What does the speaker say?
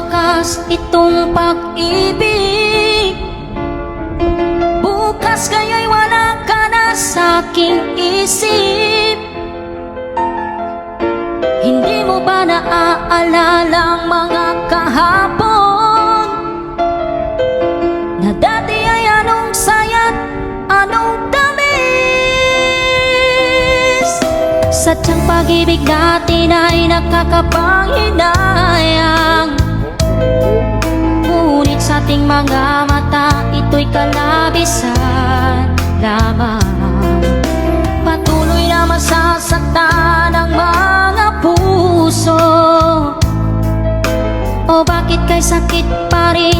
wakas itong pag-ibig. Bukas kaya'y wala ka na sa aking isip. Hindi mo ba naaalala ang mga kahapon? Na dati ay anong saya't anong tamis? Sadyang pag-ibig natin ay nakakapanghinayang mga mata ito'y kalabisan lamang. Patuloy na masasaktan ang mga puso. O bakit kay sakit pa rin